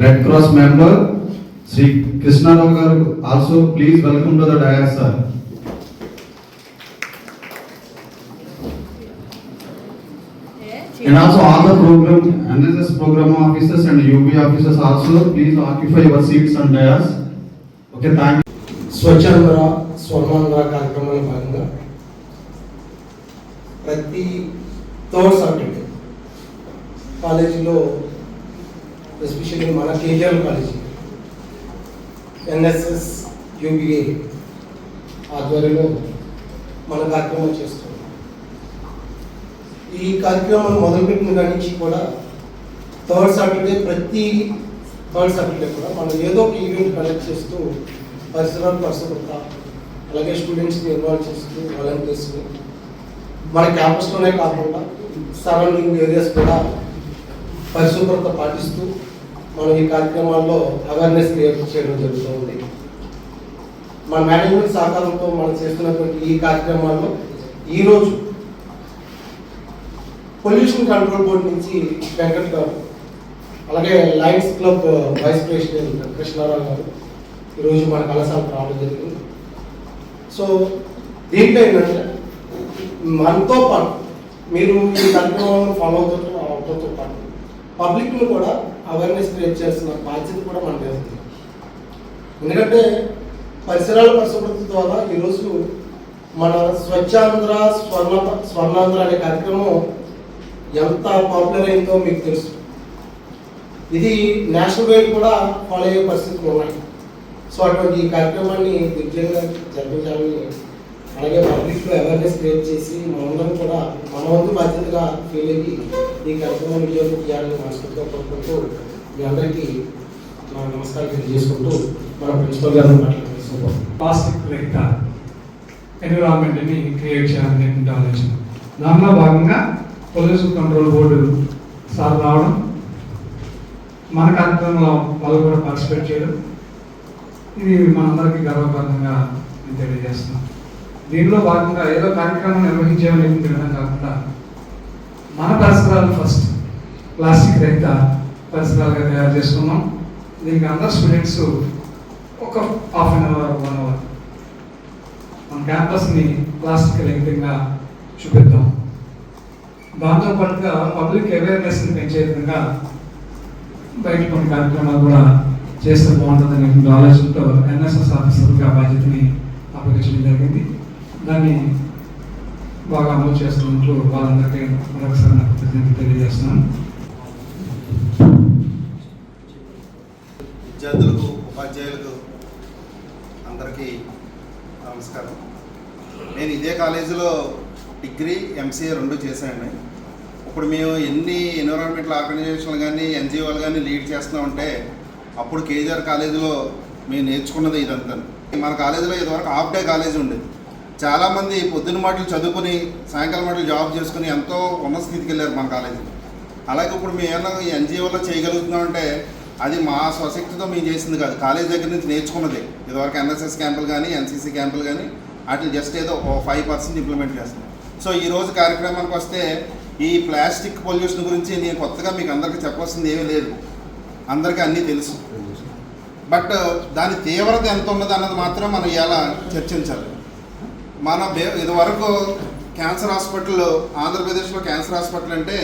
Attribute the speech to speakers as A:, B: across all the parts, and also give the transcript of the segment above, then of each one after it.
A: Red cross member Shri Krishnarao garu also please welcome to the dais sir And also all the program, NSS program officers and UB officers also, please occupy your seats and dais. Okay, thank you.
B: Swachhandhra Swarnandhra కార్యక్రమంలో భాగంగా ప్రతి third Saturday కాలేజీలో especially మన KGR college NSS UBA ఆధ్వర్యంలో మన కార్యక్రమం చేస్తున్నాం. ఈ కార్యక్రమం మొదలుపెట్టిన కాడి నుంచి కూడా థర్డ్ సాటర్డే ప్రతి థర్డ్ సాటర్డే కూడా మనం ఏదో ఒక ఈవెంట్ కలెక్ట్ చేస్తూ పరిసరాలు పరిశుభ్రత అలాగే స్టూడెంట్స్ని ఇన్వాల్వ్ చేస్తూ వాలంటీర్స్ని మన క్యాంపస్లోనే కాకుండా సరౌండింగ్ ఏరియాస్ కూడా పరిశుభ్రత పాటిస్తూ మనం ఈ కార్యక్రమాల్లో అవేర్నెస్ క్రియేట్ చేయడం జరుగుతుంది. మన మేనేజ్మెంట్ సహకారంతో మనం చేస్తున్నటువంటి ఈ కార్యక్రమాల్లో ఈరోజు పొల్యూషన్ కంట్రోల్ బోర్డు నుంచి వెంకట్ గారు అలాగే Lions Club vice president Krishnarao garu ఈరోజు మన కళాశాలకు రావడం జరిగింది. సో దీంట్లో ఏంటంటే మనతో పాటు మీరు ఈ కార్యక్రమాలను ఫాలో అవుతూ అవడంతో పాటు పబ్లిక్ను కూడా అవేర్నెస్ క్రియేట్ చేస్తున్న బాధ్యత కూడా మనకి ఉంది. ఎందుకంటే పరిసరాల పరిశుభ్రత ద్వారా ఈరోజు మన స్వచ్ఛాంధ్ర స్వర్ణ స్వర్ణాంధ్ర అనే కార్యక్రమం ఎంత పాపులర్ అయిందో మీకు తెలుసు. ఇది నేషనల్ వైడ్ కూడా ఫాలో అయ్యే పరిస్థితులు ఉన్నాయి. సో అటువంటి ఈ కార్యక్రమాన్ని దిగ్జంగా జరిపించాలని అలాగే పబ్లిక్లో అవేర్నెస్ క్రియేట్ చేసి మనందరం కూడా మన వంతు బాధ్యతగా ఫీల్ అయ్యి ఈ కార్యక్రమం విజయం చేయాలని మనస్ఫూర్తిగా కోరుకుంటూ మీ అందరికీ నా నమస్కారం తెలియజేసుకుంటూ మన ప్రిన్సిపల్ గారు మాట్లాడుతున్నాం
C: ప్లాస్టిక్ రహిత ఎన్విరాన్మెంట్ని క్రియేట్ చేయాలని ఆలోచన. దానిలో భాగంగా పొల్యూషన్ కంట్రోల్ బోర్డు సార్ రావడం మన కార్యక్రమంలో వాళ్ళు కూడా పార్టిసిపేట్ చేయడం. ఇది మనందరికీ గర్వకారణంగా నేను తెలియజేస్తున్నాం దీనిలో భాగంగా ఏదో కార్యక్రమం నిర్వహించేటువంటి విధంగా కాకుండా మన పరిసరాలు ఫస్ట్ ప్లాస్టిక్ రహిత పరిసరాలుగా తయారు చేసుకున్నాం. దీనికి అందరు స్టూడెంట్స్ ఒక half an hour one hour మన క్యాంపస్ని ప్లాస్టిక్ రహితంగా చూపిద్దాం. దాంతో పాటుగా పబ్లిక్ అవేర్నెస్ని పెంచే విధంగా బయట కొన్ని కార్యక్రమాలు కూడా చేస్తే బాగుంటుందని ఆలోచనతో ఎన్ఎస్ఎస్ ఆఫీసర్గా బాధ్యతని అప్పగించడం జరిగింది. దాన్ని బాగా అమలు చేస్తున్నట్లు వాళ్ళందరికీ మరొకసారి నాకు కృతజ్ఞతలు తెలియజేస్తున్నాను.
D: విద్యార్థులకు ఉపాధ్యాయులకు అందరికీ నమస్కారం. నేను ఇదే కాలేజీలో డిగ్రీ ఎంసీఏ రెండు చేశానండి. ఇప్పుడు మేము ఎన్ని ఎన్విరాన్మెంటల్ ఆర్గనైజేషన్లు కానీ ఎన్జిఓలు కానీ లీడ్ చేస్తున్నామంటే అప్పుడు కేజీఆర్ కాలేజీలో మేము నేర్చుకున్నది ఇదంతా. మన కాలేజీలో ఇదివరకు హాఫ్ డే కాలేజీ ఉండేది. చాలామంది పొద్దున్న మాటలు చదువుకుని సాయంకాలం మాటలు జాబ్ చేసుకుని ఎంతో ఉన్నత స్థితికి వెళ్ళారు మన కాలేజీ అలాగే ఇప్పుడు మేము ఏమన్నా ఈ ఎన్జిఓలో చేయగలుగుతున్నామంటే అది మా స్వశక్తితో మేము చేసింది కాదు. కాలేజ్ దగ్గర నుంచి నేర్చుకున్నది. ఇదివరకు ఎన్ఎస్ఎస్ క్యాంపులు కానీ ఎన్సీసీ క్యాంపులు కానీ వాటిని జస్ట్ ఏదో ఫైవ్ పర్సెంట్ ఇంప్లిమెంట్ చేస్తున్నాం. సో ఈ రోజు కార్యక్రమానికి వస్తే ఈ ప్లాస్టిక్ పొల్యూషన్ గురించి నేను కొత్తగా మీకు అందరికీ చెప్పాల్సింది ఏమీ లేదు. అందరికీ అన్నీ తెలుసు. బట్ దాని తీవ్రత ఎంత ఉన్నది అన్నది మాత్రం మనం ఇలా చర్చించాలి. మన బే ఇదివరకు క్యాన్సర్ హాస్పిటల్ ఆంధ్రప్రదేశ్లో క్యాన్సర్ హాస్పిటల్ అంటే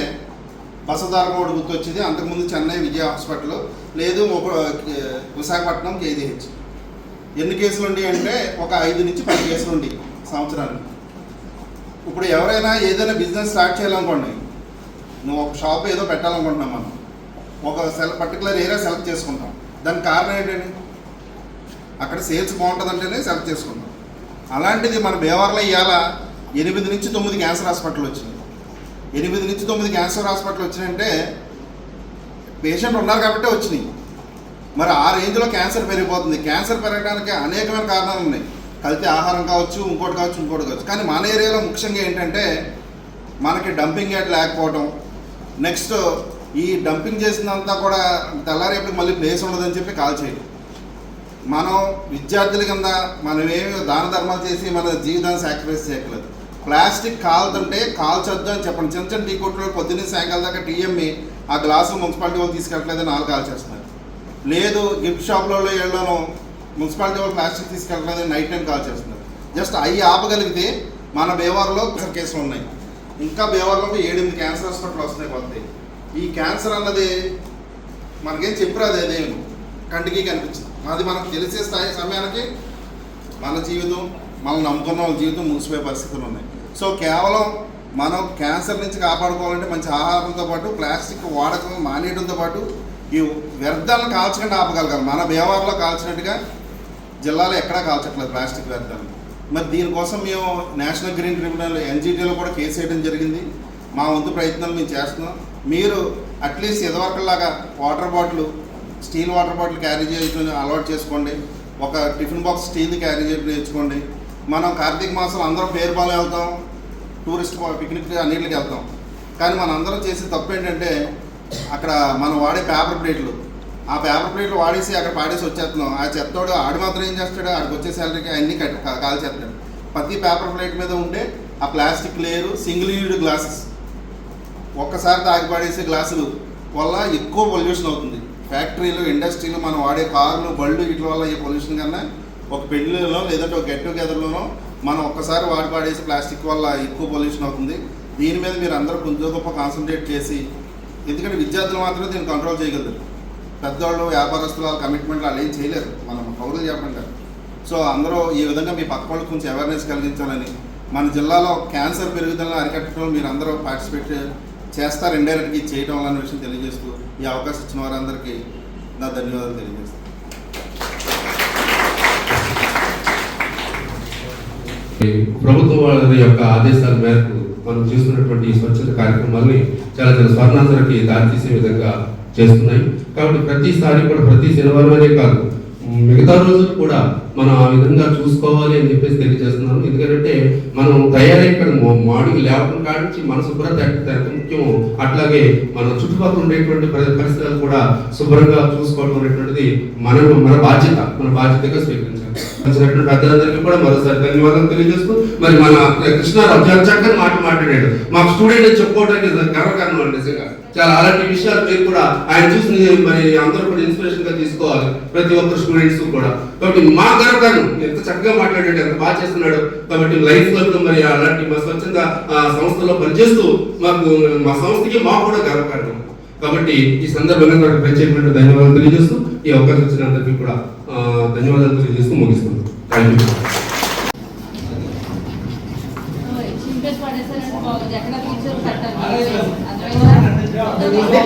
D: బసదారమోడు గుర్తొచ్చింది. అంతకుముందు చెన్నై విజయ హాస్పిటల్. లేదు విశాఖపట్నం కేజీహెచ్. ఎన్ని కేసులు ఉండి అంటే ఒక ఐదు నుంచి పది కేసులు ఉండి సంవత్సరానికి. ఇప్పుడు ఎవరైనా ఏదైనా బిజినెస్ స్టార్ట్ చేయాలనుకోండి నువ్వు ఒక షాప్ ఏదో పెట్టాలనుకుంటున్నాం మనం. ఒక సెల్ పర్టికులర్ ఏరియా సెలెక్ట్ చేసుకుంటాం. దానికి కారణం ఏంటండి? అక్కడ సేల్స్ బాగుంటుందంటేనే సెలెక్ట్ చేసుకుంటాం. అలాంటిది మన బేవర్లో ఇవాళ ఎనిమిది నుంచి తొమ్మిది క్యాన్సర్ హాస్పిటల్ వచ్చింది. ఎనిమిది నుంచి తొమ్మిది క్యాన్సర్ హాస్పిటల్ వచ్చినంటే పేషెంట్ ఉన్నారు కాబట్టి వచ్చినాయి. మరి ఆ రేంజ్లో క్యాన్సర్ పెరిగిపోతుంది. క్యాన్సర్ పెరగడానికి అనేకమైన కారణాలు ఉన్నాయి. కల్తీ ఆహారం కావచ్చు ఇంకోటి కావచ్చు ఇంకోటి కావచ్చు. కానీ మన ఏరియాలో ముఖ్యంగా ఏంటంటే మనకి డంపింగ్ యార్డ్ లేకపోవడం నెక్స్ట్ ఈ డంపింగ్ చేసినంతా కూడా తెల్లారేపటికి మళ్ళీ ప్లేస్ ఉండదని చెప్పి కాల్ చేయడం మనం విద్యార్థుల కింద మనం ఏమి దాన ధర్మాలు చేసి మన జీవితాన్ని సాక్రిఫైస్ చేయట్లేదు. ప్లాస్టిక్ కాలుతుంటే కాల్చొద్దు అని చెప్పండి. చిన్న చిన్న టీ కొట్టులో పొద్దున్నే సాయంకాలం దాకా టీ అమ్మి ఆ గ్లాసు మున్సిపాలిటీ వాళ్ళు తీసుకెళ్ళట్లేదని వాళ్ళు కాల్ చేస్తున్నారు లేదు గిఫ్ట్ షాప్లలో వెళ్ళడం మున్సిపాలిటీ వాళ్ళు ప్లాస్టిక్ తీసుకెళ్ళట్లేదు నైట్ టైం కాల్ చేస్తున్నారు జస్ట్ అవి ఆపగలిగితే మన బేవార్లో కేసులు ఉన్నాయి. ఇంకా బేవార్లో ఏడెనిమిది క్యాన్సర్ హాస్పిటల్ వస్తున్నాయి కొత్తవి ఈ క్యాన్సర్ అన్నది మనకేం చెప్పరాదు అదేమి కంటికి కనిపించింది. అది మనకు తెలిసే స్థాయి సమయానికి మన జీవితం మనం నమ్ముకున్న వాళ్ళ జీవితం ముగిసిపోయే పరిస్థితులు ఉన్నాయి. సో కేవలం మనం క్యాన్సర్ నుంచి కాపాడుకోవాలంటే మంచి ఆహారంతో పాటు ప్లాస్టిక్ వాడకం మానేయడంతో పాటు ఈ వ్యర్థాలను కాల్చకుండా ఆపగలగాలి. మన భీమవరంలో కాల్చినట్టుగా జిల్లాలో ఎక్కడా కాల్చట్లేదు ప్లాస్టిక్ వ్యర్థాలు మరి దీనికోసం మేము నేషనల్ గ్రీన్ ట్రిబ్యునల్ ఎన్జిటీలో కూడా కేసు వేయడం జరిగింది. మా వంతు ప్రయత్నాలు మేము చేస్తున్నాం. మీరు at least ఇదివరకులాగా water bottle steel water bottle carry చేయడం అలవాటు చేసుకోండి. ఒక టిఫిన్ బాక్స్ స్టీల్ క్యారీ చేయడం నేర్చుకోండి మనం కార్తీక మాసం అందరం పేరుపాలెం వెళ్తాం. టూరిస్ట్ పిక్నిక్ అన్నింటికి వెళ్తాం. కానీ మనం అందరం చేసే తప్పు ఏంటంటే అక్కడ మనం వాడే పేపర్ ప్లేట్లు. ఆ పేపర్ ప్లేట్లు వాడేసి అక్కడ పాడేసి వచ్చేస్తున్నాం. ఆ చెత్తోడు ఆడు మాత్రం ఏం చేస్తాడు? ఆడికి వచ్చే శాలరీకి అన్ని కట్ కాల్చేస్తాడు ప్రతి పేపర్ ప్లేట్ మీద ఉండే ఆ plastic layer single use glasses. ఒక్కసారి తాగి పాడేసే గ్లాసులు వల్ల ఎక్కువ పొల్యూషన్ అవుతుంది. ఫ్యాక్టరీలు ఇండస్ట్రీలు మనం వాడే కార్లు బళ్ళు వీటి వల్ల ఈ పొల్యూషన్ కన్నా ఒక పెళ్ళిలో లేదంటే ఒక గెట్ టుగెదర్లోనో మనం ఒక్కసారి వాడి పాడేసి ప్లాస్టిక్ వల్ల ఎక్కువ పొల్యూషన్ అవుతుంది. దీని మీద మీరు అందరూ కొంచెం గొప్ప కాన్సన్ట్రేట్ చేసి ఎందుకంటే విద్యార్థులు మాత్రమే దీన్ని కంట్రోల్ చేయగలరు. పెద్దవాళ్ళు వ్యాపారస్తులు వాళ్ళ కమిట్మెంట్లు వాళ్ళు ఏం చేయలేరు. మనం పౌరులు చెప్పండి. సో అందరూ ఈ విధంగా మీ పక్క వాళ్ళకి కొంచెం అవేర్నెస్ కలిగించాలని మన జిల్లాలో క్యాన్సర్ పెరుగుదలను అరికట్టడంలో మీరు అందరూ పార్టిసిపేట్ చేస్తారు ఇండైరెక్ట్గా ఇది చేయడం అనే విషయం తెలియజేస్తూ ఈ అవకాశం ఇచ్చిన వారందరికీ నా ధన్యవాదాలు తెలియజేస్తాను.
E: ప్రభుత్వం వారి యొక్క ఆదేశాల మేరకు మనం చేస్తున్నటువంటి ఈ స్వచ్ఛత కార్యక్రమాల్ని చాలా చాలా దారి దారితీసే విధంగా చేస్తున్నాయి. కాబట్టి ప్రతిసారి కూడా ప్రతి శనివారమనే కాదు మిగతా రోజులు కూడా మనం ఆ విధంగా చూసుకోవాలి అని చెప్పేసి తెలియజేస్తున్నాను. ఎందుకంటే మనం తయారై ఇక్కడ మాడికి లేవడం కాడించి మన శుభ్రత ఎంత ముఖ్యమో అట్లాగే మన చుట్టుపక్కల ఉండేటువంటి పరి- పరిసరాలు కూడా శుభ్రంగా చూసుకోవడం అనేటువంటిది మన మన బాధ్యత మన బాధ్యతగా స్వీకరించాలి. వచ్చినటువంటి పెద్దలందరికీ కూడా మరోసారి ధన్యవాదాలు తెలియజేస్తూ మరి మన కృష్ణారావు చాలా చక్కని మాట మాట్లాడాడు. మాకు స్టూడెంట్ చెప్పుకోవడానికి గర్వకారణం అండి నిజంగా. చాలా అలాంటి విషయాలు మీరు కూడా ఆయన చూసి మరి అందరూ కూడా ఇన్స్పిరేషన్గా తీసుకోవాలి. ప్రతి ఒక్కరు స్టూడెంట్స్ కూడా. కాబట్టి మా గర్వకారణం ఎంత చక్కగా మాట్లాడాడు ఎంత బాగా చేస్తున్నాడు. కాబట్టి లైఫ్లో మరి అలాంటి మా స్వచ్ఛంద ఆ, సంస్థలో పనిచేస్తూ మాకు మా సంస్థకి మాకు కూడా గర్వకారణం. కాబట్టి ఈ సందర్భంగా నాకు ప్రత్యేకమైన ధన్యవాదాలు తెలియజేస్తూ ఈ అవకాశం ఇచ్చిన అందరికీ కూడా ధన్యవాదాలు తెలియజేస్తూ ముగిస్తున్నాను. థ్యాంక్ యూ
F: చింపేసి పడేసారంటే బాగుంది ఎక్కడ టీచర్ పెట్టాలి
D: అదే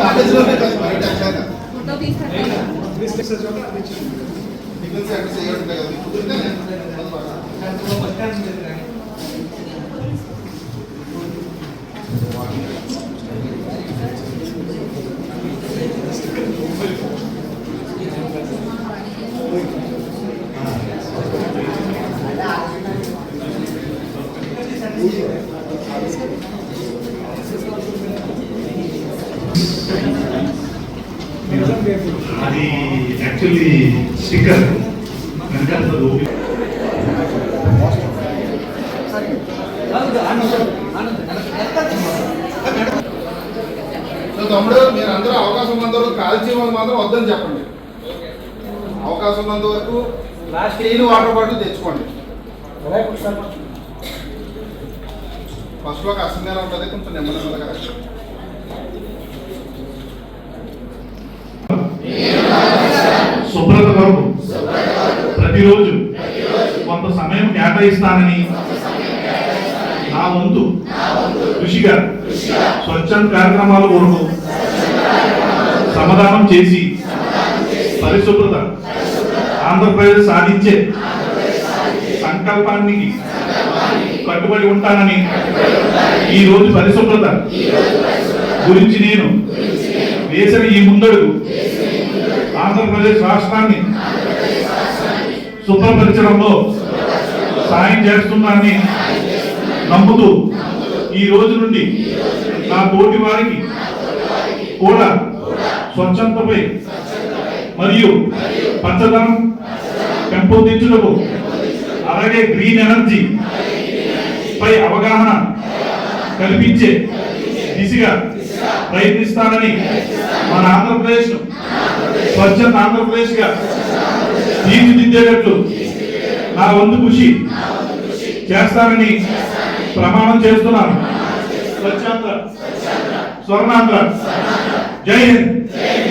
D: కాలేజీలోనే కాదు, బయట అట్లాగా.
F: ఫోటో తీసి పెట్టాలి
D: డిఫెన్స్ యాక్ట్ చేయడం కదా మీకు కుదిరితే నేను-
G: అది యాక్చువల్లీ స్టిక్కర్ వెనకాల
D: తమ్ముడు మీరు అందరూ అవకాశం ఉన్నంత వరకు కాల్చి మాత్రం వద్దని చెప్పండి. అవకాశం ఉన్నంత వరకు స్టీల్ వాటర్ బాటిల్ తెచ్చుకోండి. ఫస్ట్లో కష్టంగానే ఉంటుంది కొంచెం నెమ్మది నెమ్మదిగా
G: శుభ్రత కొరకు ప్రతిరోజు కొంత సమయం కేటాయిస్తానని నా వంతు కృషిగా స్వచ్ఛంద కార్యక్రమాల కొరకు సమాధానం చేసి పరిశుభ్రత ఆంధ్రప్రదేశ్ సాధించే సంకల్పానికి కట్టుబడి ఉంటానని ఈ రోజు పరిశుభ్రత గురించి నేను వేసిన ఈ ముందడుగు ఆంధ్రప్రదేశ్ రాష్ట్రాన్ని శుభ్రపరచడంలో సాయం చేస్తున్నానని నమ్ముతూ ఈ రోజు నుండి నా తోటి వారికి కూడా స్వచ్ఛతపై మరియు పచ్చదనం పెంపొందించుటకు అలాగే గ్రీన్ ఎనర్జీ పై అవగాహన కల్పించే దిశగా ప్రయత్నిస్తానని మన ఆంధ్రప్రదేశ్ స్వచ్ఛంద ఆంధ్రప్రదేశ్గా తీర్చిదిద్దేటట్లు నా వంతు కృషి చేస్తానని ప్రమాణం చేస్తున్నాను. స్వచ్ఛాంధ్ర. స్వర్ణాంధ్ర. జై హింద్.